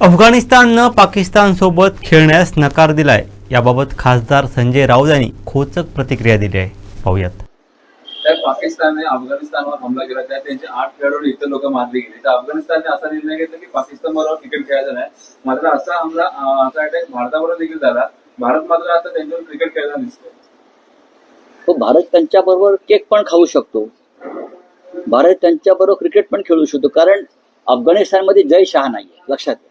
अफगाणिस्ताननं पाकिस्तानसोबत खेळण्यास नकार दिलाय. याबाबत खासदार संजय राऊत यांनी खोचक प्रतिक्रिया दिली आहे. पाहूयात. त्या पाकिस्तानने अफगाणिस्तानवर हमला केला. त्या त्यांचे आठ खेळाडू इतर लोक मारले गेले. तर अफगाणिस्तानने असा निर्णय घेतला की पाकिस्तान बरोबर क्रिकेट खेळायचं नाही. मात्र असा हमला असा अटॅक भारताबरोबर देखील झाला. भारत मात्र आता त्यांच्यावर क्रिकेट खेळताना दिसतोय तो भारत त्यांच्याबरोबर केक पण खाऊ शकतो. भारत त्यांच्याबरोबर क्रिकेट पण खेळू शकतो. कारण अफगाणिस्तानमध्ये जय शहा नाहीये. लक्षात घ्या.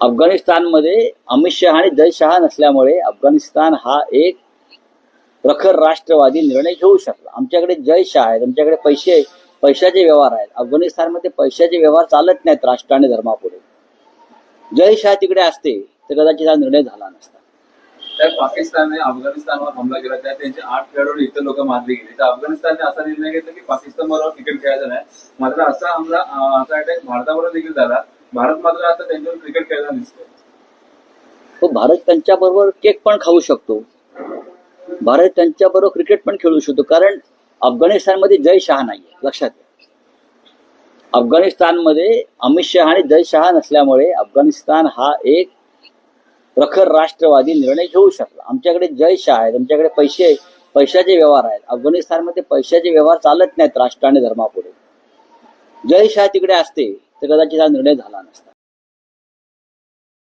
अफगाणिस्तानमध्ये अमित शहा आणि जय शहा नसल्यामुळे अफगाणिस्तान हा एक प्रखर राष्ट्रवादी निर्णय घेऊ शकला. आमच्याकडे जय शहा आहेत आमच्याकडे पैसे पैशाचे व्यवहार आहेत. अफगाणिस्तानमध्ये पैशाचे व्यवहार चालत नाहीत राष्ट्र आणि धर्मापुढे. जय शहा तिकडे असते तर कदाचित हा निर्णय झाला नसता. तर पाकिस्तानने अफगाणिस्तानवर हमला केला. त्या त्यांचे आठ खेळाडू इतर लोक मारले गेले. तर अफगाणिस्तानने असा निर्णय घेतला की पाकिस्तान बरोबर क्रिकेट खेळायचा नाही. मात्र असा हमला असा अटॅक भारताबरोबर देखील झाला. भारत मात्र आता त्यांच्यावर क्रिकेट खेळताना दिसतोय तो हो, भारत त्यांच्याबरोबर केक पण खाऊ शकतो. भारत त्यांच्याबरोबर क्रिकेट पण खेळू शकतो. कारण अफगाणिस्तानमध्ये जय शहा नाहीये लक्षात घ्या. अफगाणिस्तानमध्ये अमित शहा आणि जय शहा नसल्यामुळे अफगाणिस्तान हा एक प्रखर राष्ट्रवादी निर्णय घेऊ शकला. आमच्याकडे जय शहा आहेत आमच्याकडे पैसे पैशाचे व्यवहार आहेत. अफगाणिस्तानमध्ये पैशाचे व्यवहार चालत नाहीत राष्ट्र आणि धर्मापुढे. जय शहा तिकडे असते. तर कदाचित हा निर्णय झाला नसता.